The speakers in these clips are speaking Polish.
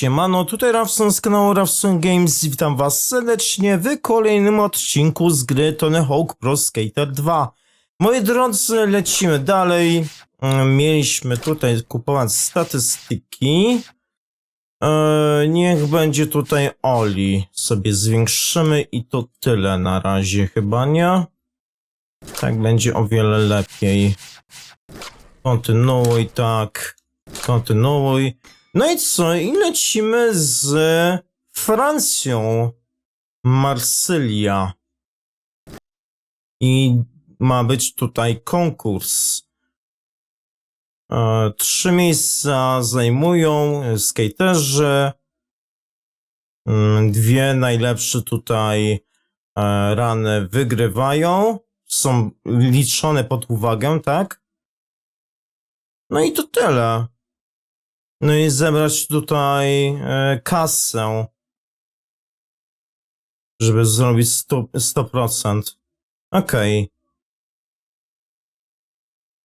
Siemano, tutaj Rafson z kanału Rafson Games. Witam was serdecznie w kolejnym odcinku z gry Tony Hawk Pro Skater 2. Moi drodzy, lecimy dalej. Mm, Mieliśmy tutaj kupować statystyki. Eee, niech będzie tutaj Oli. Sobie zwiększymy i to tyle na razie chyba, nie? Tak będzie o wiele lepiej. Kontynuuj, tak. Kontynuuj. No i co? I lecimy z Francją. Marsylia. I ma być tutaj konkurs. E, trzy miejsca zajmują skaterzy. Mm, Dwie najlepsze tutaj e, rany wygrywają. Są liczone pod uwagę, tak? No i to tyle. No i zebrać tutaj e, kasę, żeby zrobić 100%. 100%. Okej. Z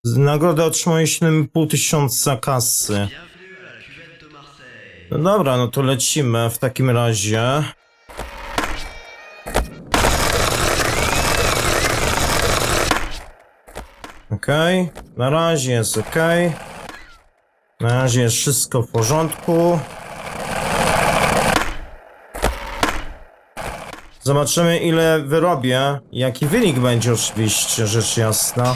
Nagrodę otrzymuję 7,5 tysiąca kasy. No dobra, no to lecimy w takim razie. Okej, na razie jest okej. Na razie jest wszystko w porządku. Zobaczymy ile wyrobię. Jaki wynik będzie oczywiście, rzecz jasna.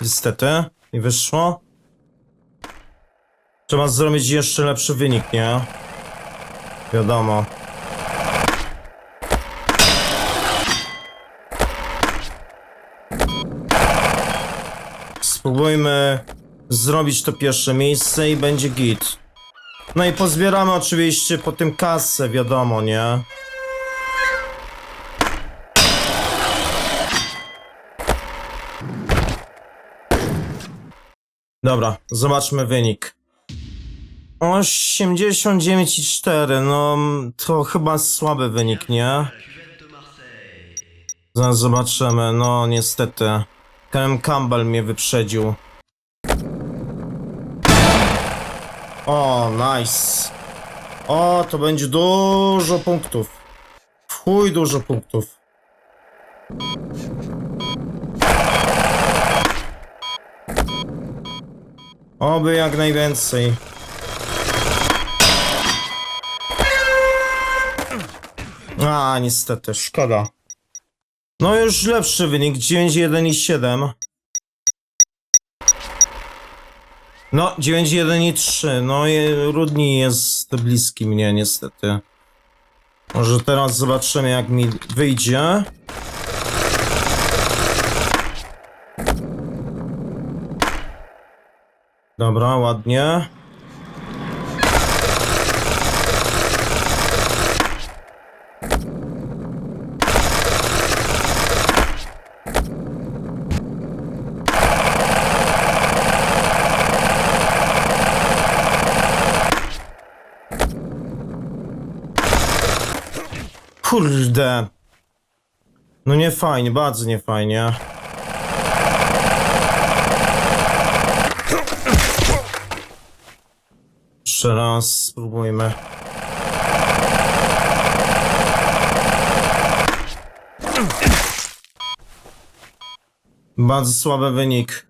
Niestety, nie wyszło. Trzeba zrobić jeszcze lepszy wynik, nie? Wiadomo. Spróbujmy zrobić to pierwsze miejsce i będzie git. No i pozbieramy oczywiście po tym kasę, wiadomo, nie? Dobra, zobaczmy wynik. 89,4, no to chyba słaby wynik, nie? Zaraz zobaczymy, no niestety. Ken Campbell mnie wyprzedził. O, nice. O, to będzie dużo punktów. W Chuj dużo punktów. Oby jak najwięcej. A, niestety, szkoda. No już lepszy wynik, 9, 1 i 7. No, 9, 1 i 3. No i Rudni jest bliski mnie, niestety. Może teraz zobaczymy, jak mi wyjdzie. Dobra, ładnie. Kurde. No nie fajnie, bardzo nie fajnie. Jeszcze raz spróbujmy. Bardzo słaby wynik.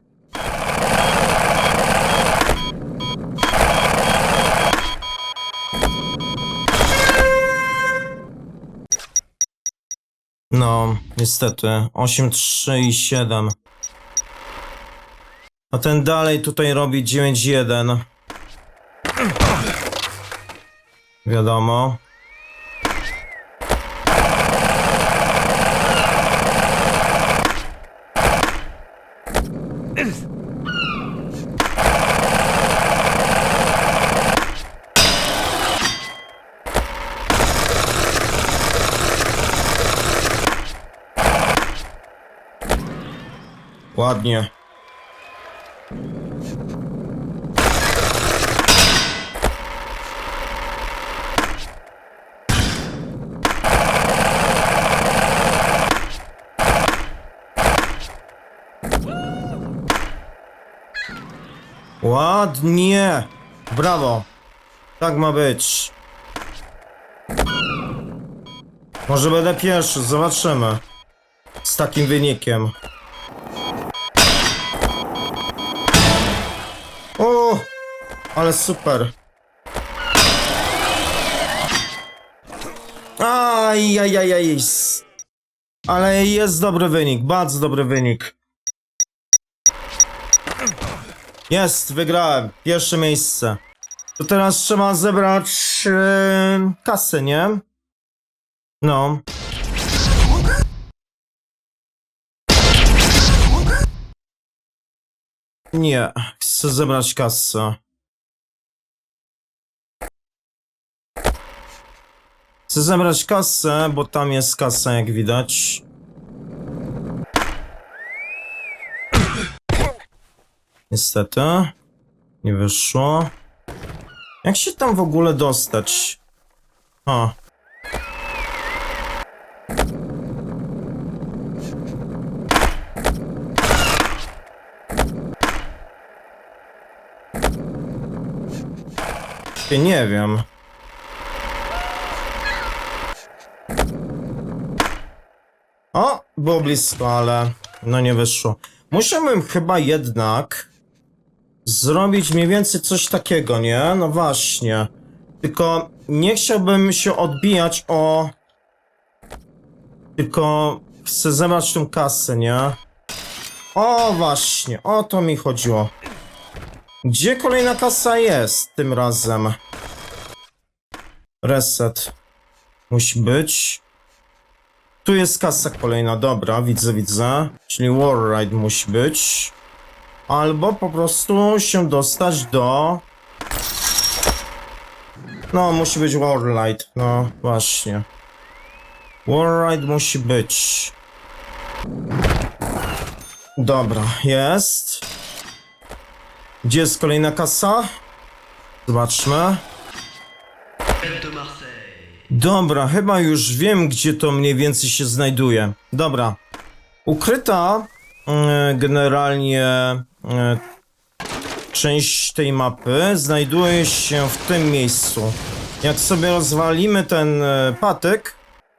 No, niestety. 8, 3 i 7. A ten dalej tutaj robi 9, 1. Wiadomo. Ładnie. Ładnie. Brawo. Tak ma być. Może będę pierwszy, zobaczymy. Z takim wynikiem. O, ale super. Aj, aj, aj, aj. s- Ale jest dobry wynik, bardzo dobry wynik. Jest, wygrałem. Pierwsze miejsce. To teraz trzeba zebrać kasę, nie? No. Nie, chcę zebrać kasę. Chcę zebrać kasę, bo tam jest kasa, jak widać. Niestety. Nie wyszło. Jak się tam w ogóle dostać? O. Nie wiem. O, było blisko, ale no nie wyszło. Musiałbym chyba jednak zrobić mniej więcej coś takiego, nie? No właśnie. Tylko nie chciałbym się odbijać o... Tylko chcę zebrać tą kasę, nie? O właśnie, o to mi chodziło. Gdzie kolejna kasa jest tym razem? Reset. Musi być. Tu jest kasa kolejna, dobra, widzę, widzę. Czyli Warride musi być. Albo po prostu się dostać do... No, musi być Warlight, no właśnie. Warride musi być. Dobra, jest. Gdzie jest kolejna kasa? Zobaczmy. Dobra, chyba już wiem, gdzie to mniej więcej się znajduje. Dobra. Ukryta e, generalnie część tej mapy znajduje się w tym miejscu. Jak sobie rozwalimy ten e, patyk,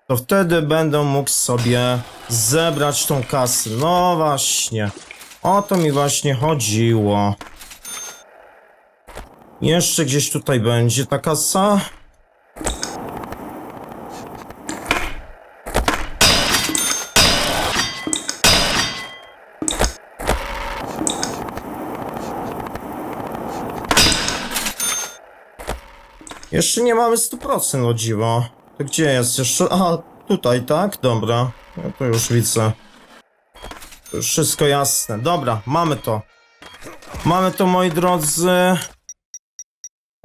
to wtedy będę mógł sobie zebrać tą kasę. No właśnie. O to mi właśnie chodziło. Jeszcze gdzieś tutaj będzie ta kasa. Jeszcze nie mamy 100% o dziwo. To gdzie jest jeszcze? A, tutaj, tak? Dobra. No to już widzę. To już wszystko jasne. Dobra, mamy to. Mamy to, moi drodzy.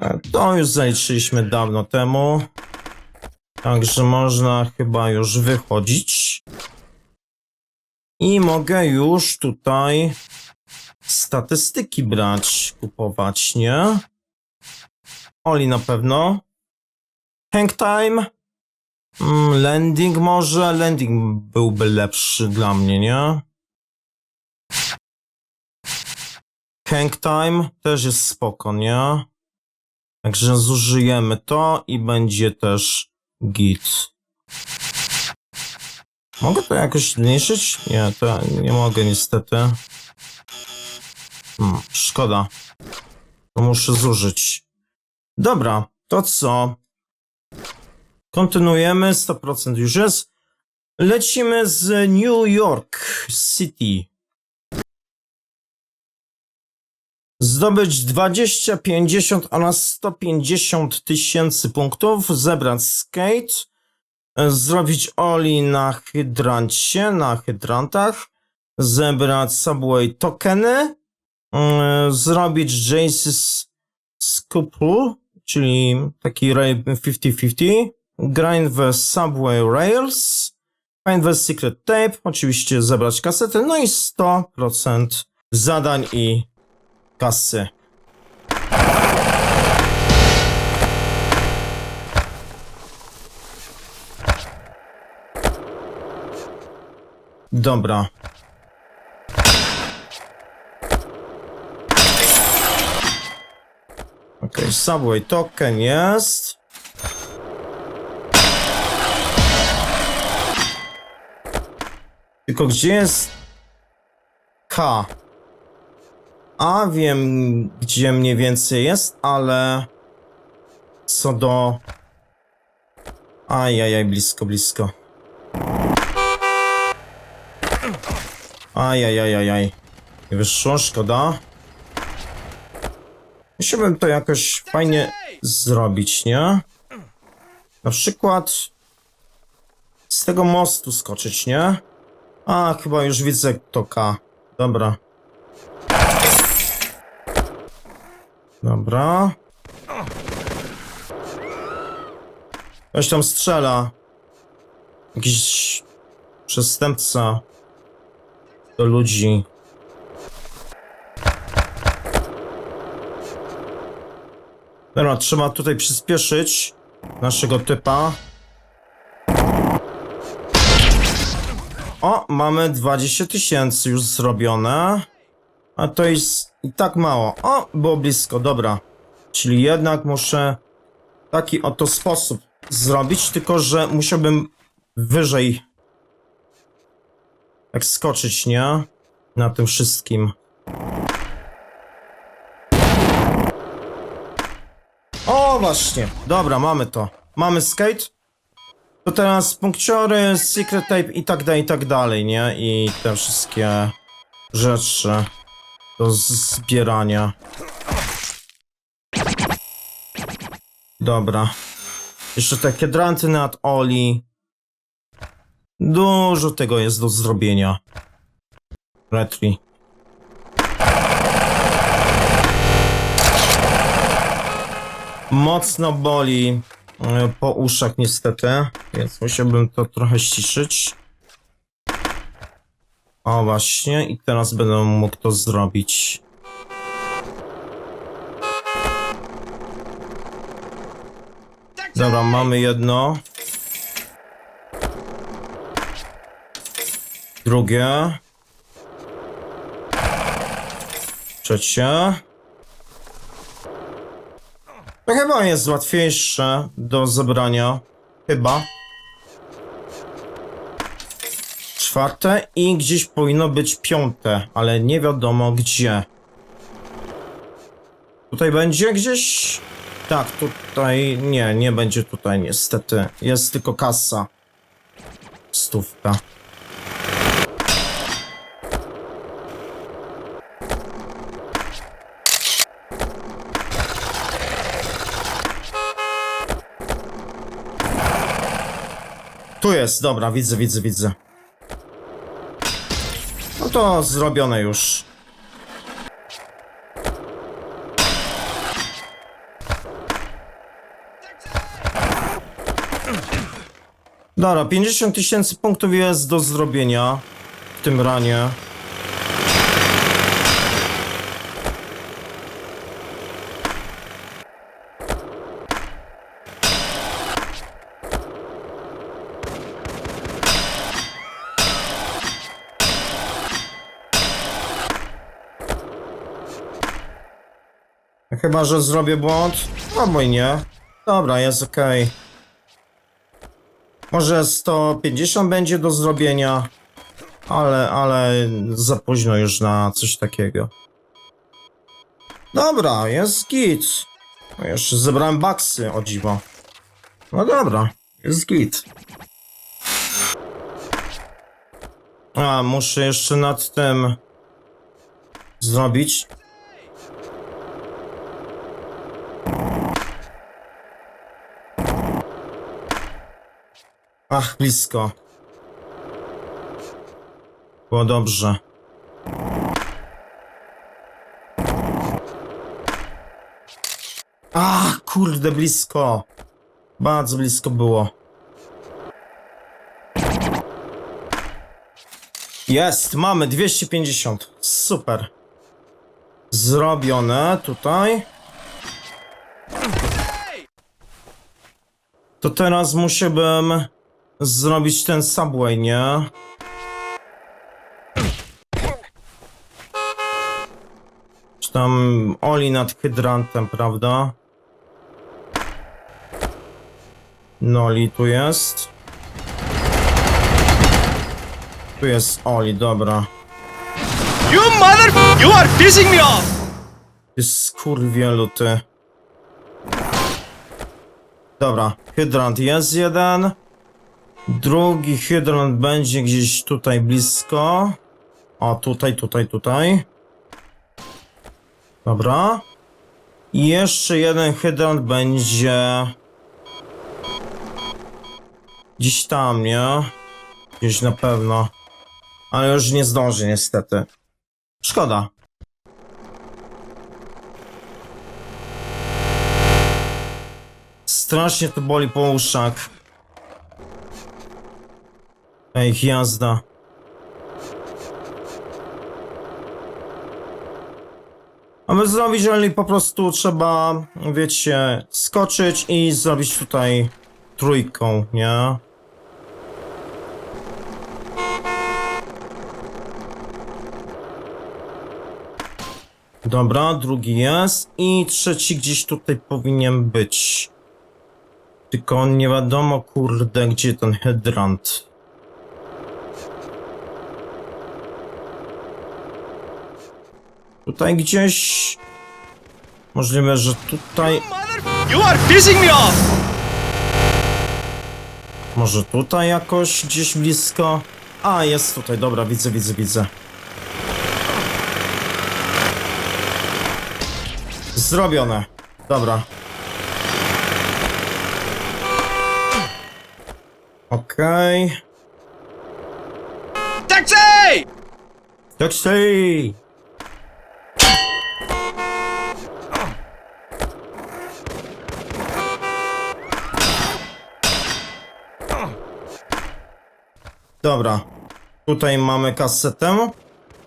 E, To już zaliczyliśmy dawno temu. Także można chyba już wychodzić. I mogę już tutaj statystyki brać, kupować, nie? Oli na pewno. Hang time. Mm, landing może. Landing byłby lepszy dla mnie, nie? Hang time też jest spoko, nie? Także zużyjemy to i będzie też git. Mogę to jakoś zmniejszyć? Nie, to nie mogę niestety. Hmm, szkoda. To muszę zużyć. Dobra, to co? Kontynuujemy, 100% już jest. Lecimy z New York City. Zdobyć 20, 50 oraz 150 tysięcy punktów, zebrać skate, zrobić oli na hydrancie, na hydrantach, zebrać subway tokeny, mm, zrobić Jace's Scoople, czyli taki rail 50-50, grind the subway rails, Find the secret tape, oczywiście zebrać kasety, no i 100% zadań i kasy. Dobra. Subway token jest. Tylko gdzie jest K? A wiem, gdzie mniej więcej jest, ale co do... Ajajaj, blisko, blisko. Ajajajajaj. Nie wyszło, szkoda. Musiałbym to jakoś fajnie zrobić, nie? Na przykład z tego mostu skoczyć, nie? A, chyba już widzę to K. Dobra. Dobra. Ktoś tam strzela. Jakiś przestępca do ludzi. Dobra, trzeba tutaj przyspieszyć naszego typa. O, mamy 20 tysięcy już zrobione. A to jest i tak mało. O, było blisko, dobra. Czyli jednak muszę taki oto sposób zrobić, tylko że musiałbym wyżej tak skoczyć, nie? Na tym wszystkim. O, właśnie. Dobra, mamy to. Mamy skate. To teraz punkciory, secret tape i tak dalej, i tak dalej, nie? I te wszystkie rzeczy do zbierania. Dobra. Jeszcze te hydranty nad Oli. Dużo tego jest do zrobienia. Retri. Mocno boli e, po uszach niestety, więc musiałbym to trochę ściszyć. O właśnie, i teraz będę mógł to zrobić. Dobra, mamy jedno. Drugie. Trzecie. To chyba jest łatwiejsze do zebrania. Chyba. Czwarte i gdzieś powinno być piąte, ale nie wiadomo gdzie. Tutaj będzie gdzieś? Tak, tutaj nie, nie będzie tutaj niestety. Jest tylko kasa. Stówka. Tu jest, dobra, widzę, widzę, widzę. No to zrobione już. Dobra, 50 tysięcy punktów jest do zrobienia w tym ranie. Chyba, że zrobię błąd. Albo i nie. Dobra, jest okej. Może 150 będzie do zrobienia. Ale, ale za późno już na coś takiego. Dobra, jest git. No jeszcze zebrałem baksy, o dziwo. No dobra, jest git. A, muszę jeszcze nad tym zrobić. Ach, blisko. Było dobrze. Ach, kurde, blisko. Bardzo blisko było. Jest, mamy 250. Super. Zrobione tutaj. To teraz musiałbym zrobić ten subway, nie? Czy tam Oli nad hydrantem, prawda? Noli tu jest. Tu jest Oli, dobra. You mother... You are pissing me off! Jest skurwielu ty. Dobra, hydrant jest jeden. Drugi hydrant będzie gdzieś tutaj blisko. O, tutaj, tutaj, tutaj. Dobra. I jeszcze jeden hydrant będzie... Gdzieś tam, nie? Gdzieś na pewno. Ale już nie zdąży niestety. Szkoda. Strasznie to boli po uszach. Ich jazda. Aby zrobić rally po prostu trzeba, wiecie, skoczyć i zrobić tutaj trójką, nie? Dobra, drugi jest i trzeci gdzieś tutaj powinien być. Tylko nie wiadomo, kurde, gdzie ten hydrant. Tutaj gdzieś... Możliwe, że tutaj... You are pissing me off! Może tutaj jakoś gdzieś blisko? A, jest tutaj, dobra, widzę, widzę, widzę. Zrobione. Dobra. Okej. Taxi! Taxi! Dobra. Tutaj mamy kasetę.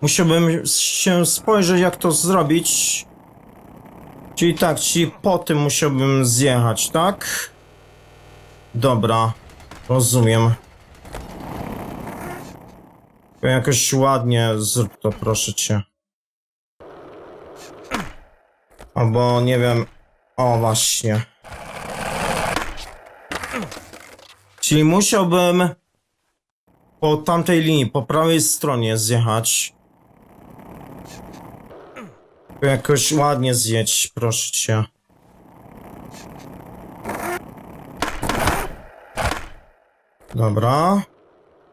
Musiałbym się spojrzeć, jak to zrobić. Czyli tak, czyli po tym musiałbym zjechać, tak? Dobra. Rozumiem. Jakoś ładnie zrób to, proszę cię. Albo nie wiem. O, właśnie. Czyli musiałbym po tamtej linii, po prawej stronie zjechać. Jakoś ładnie zjedź, proszę cię. Dobra.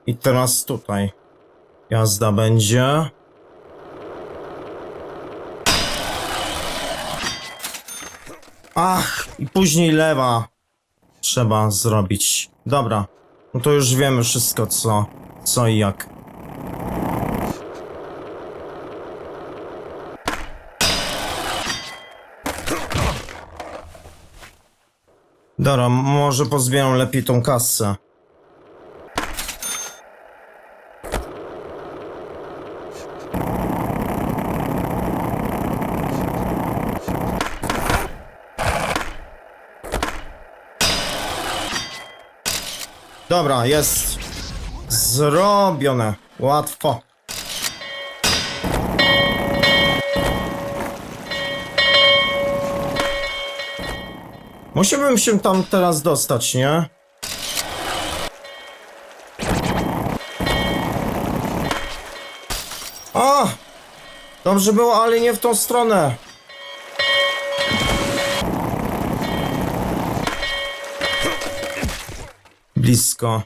I teraz tutaj. Jazda będzie. Ach, i później lewa trzeba zrobić. Dobra, no to już wiemy wszystko co, co i jak. Dobra, może pozbieram lepiej tą kasę. Dobra, jest. Zrobione. Łatwo. Musiałbym się tam teraz dostać, nie? O! Dobrze było, ale nie w tą stronę. Blisko.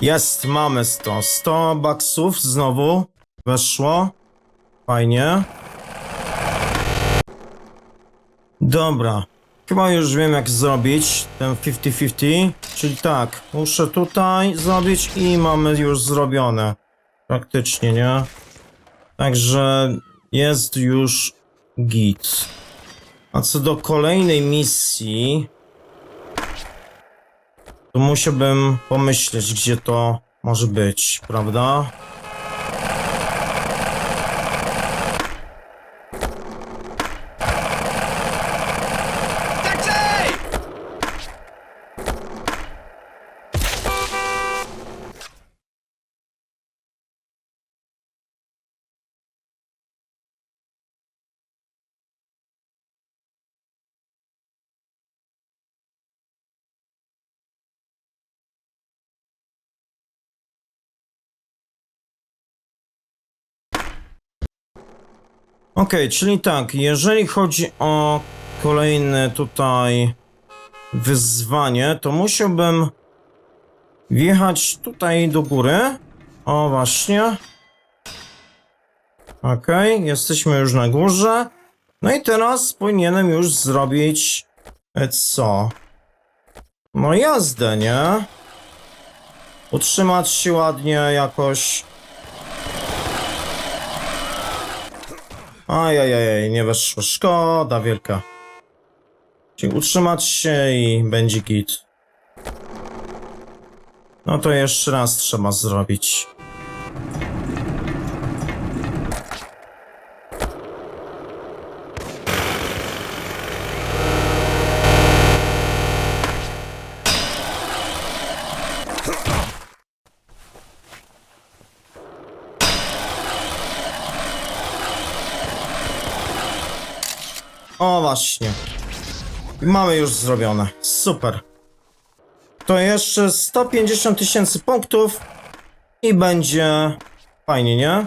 Jest, mamy 100. 100 baksów znowu weszło. Fajnie. Dobra. Chyba już wiem jak zrobić ten 50-50. Czyli tak, muszę tutaj zrobić i mamy już zrobione. Praktycznie, nie? Także jest już git. A co do kolejnej misji, to musiałbym pomyśleć, gdzie to może być, prawda? Okej, czyli tak, jeżeli chodzi o kolejne tutaj wyzwanie, to musiałbym wjechać tutaj do góry. O, właśnie. Okej, jesteśmy już na górze. No i teraz powinienem już zrobić... e, co? No jazdę, nie? Utrzymać się ładnie jakoś. Ajajaj, nie weszło. Szkoda wielka. Czyli utrzymać się i będzie git. No to jeszcze raz trzeba zrobić. Właśnie. I Mamy już zrobione. Super. To jeszcze 150 tysięcy punktów i będzie fajnie, nie?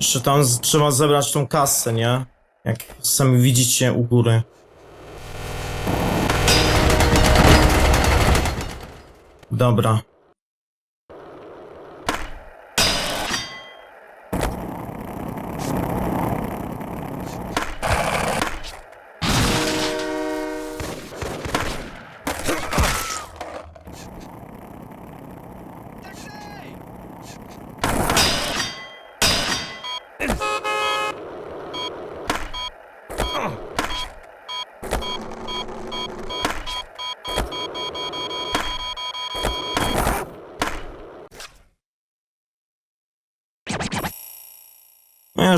Jeszcze tam trzeba zebrać tą kasę, nie? Jak sami widzicie u góry. Dobra.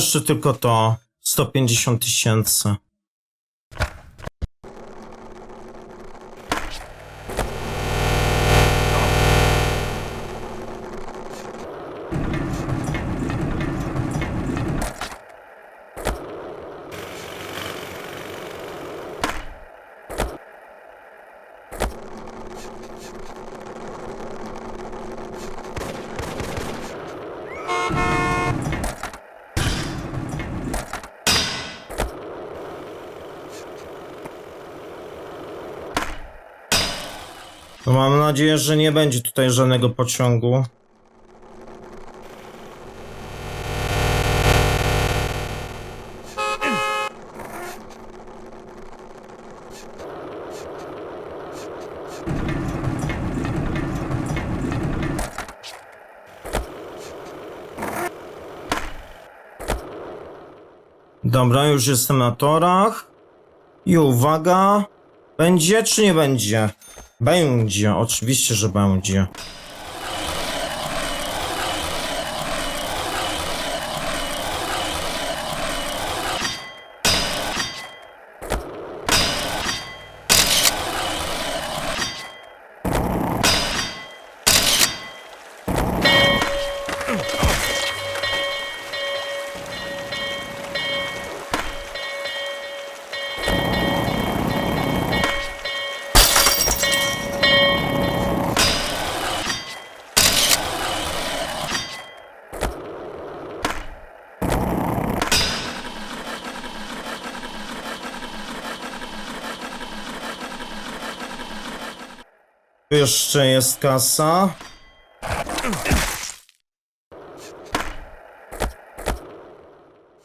Jeszcze tylko to 150 tysięcy. No mam nadzieję, że nie będzie tutaj żadnego pociągu. Dobra, już jestem na torach. I uwaga. Będzie czy nie będzie? Będzie, oczywiście, że będzie. Jeszcze jest kasa.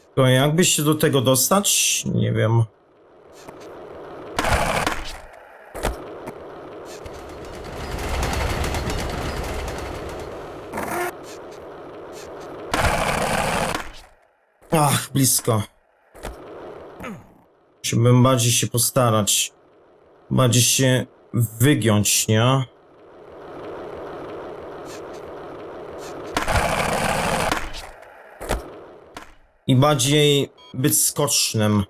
Tylko jakby się do tego dostać? Nie wiem. Ach, blisko. Musiałbym bardziej się postarać. Bardziej się wygiąć, nie? I bardziej być skocznym.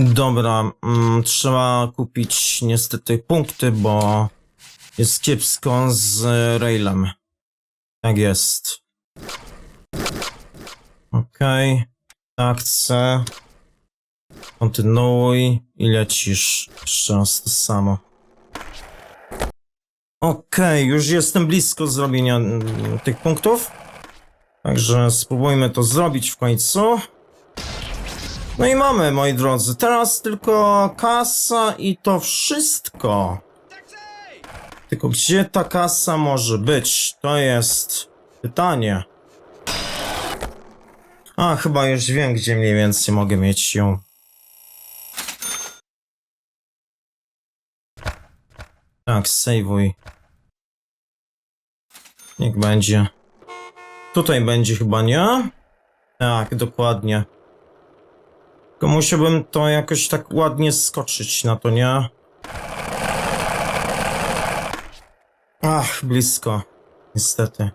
Dobra, mm, trzeba kupić niestety punkty, bo jest kiepsko z railem. Tak jest. Okej, tak chcę. Kontynuuj i lecisz. Jeszcze raz to samo. Okej, już jestem blisko zrobienia mm, tych punktów. Także spróbujmy to zrobić w końcu. No i mamy, moi drodzy, teraz tylko kasa i to wszystko. Tylko gdzie ta kasa może być? To jest pytanie. A, chyba już wiem, gdzie mniej więcej mogę mieć ją. Tak, sejwuj. Niech będzie. Tutaj będzie chyba, nie? Tak, dokładnie. Tylko musiałbym to jakoś tak ładnie skoczyć na to, nie? Ach, blisko. Niestety.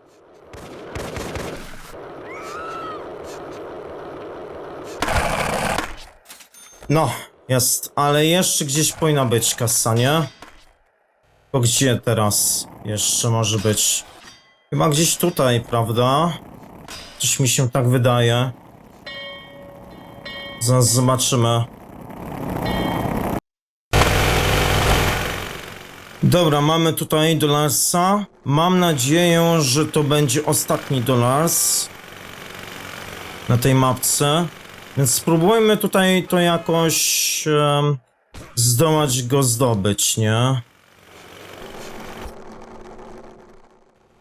No, jest, ale jeszcze gdzieś powinna być kasa, nie? To gdzie teraz jeszcze może być? Chyba gdzieś tutaj, prawda? Coś mi się tak wydaje. Zaraz zobaczymy. Dobra, mamy tutaj dolarsa. Mam nadzieję, że to będzie ostatni dolars na tej mapce. Więc spróbujmy tutaj to jakoś em, zdołać go zdobyć, nie?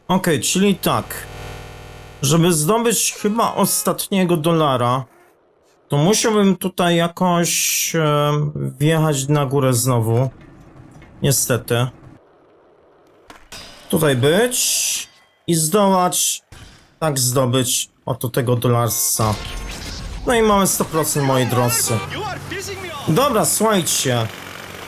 Okej, czyli tak. Żeby zdobyć chyba ostatniego dolara, to musiałbym tutaj jakoś wjechać na górę znowu. Niestety. Tutaj być i zdołać tak zdobyć oto tego dolarsa. No i mamy 100% moi drodzy. Dobra, słuchajcie.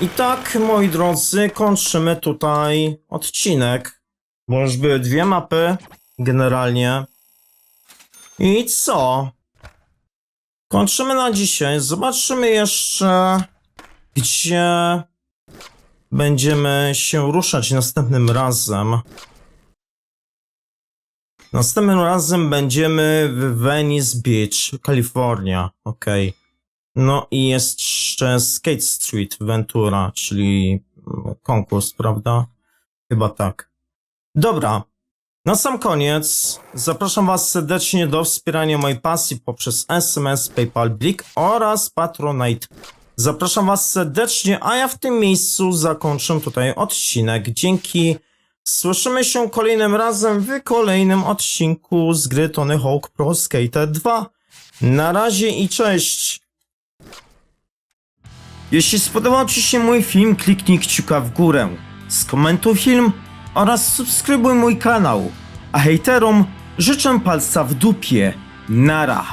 I tak, moi drodzy, kończymy tutaj odcinek. Bo już były dwie mapy, generalnie. I co? Kończymy na dzisiaj. Zobaczymy jeszcze, gdzie będziemy się ruszać następnym razem. Następnym razem będziemy w Venice Beach, Kalifornia. Okej. No i jest jeszcze Skate Street Ventura, czyli konkurs, prawda? Chyba tak. Dobra. Na sam koniec zapraszam Was serdecznie do wspierania mojej pasji poprzez SMS, PayPal, Blik oraz Patronite. Zapraszam Was serdecznie, a ja w tym miejscu zakończę tutaj odcinek. Dzięki. Słyszymy się kolejnym razem w kolejnym odcinku z gry Tony Hawk Pro Skater 2. Na razie i cześć! Jeśli spodobał Ci się mój film, kliknij kciuka w górę, skomentuj film oraz subskrybuj mój kanał. A hejterom życzę palca w dupie. Nara.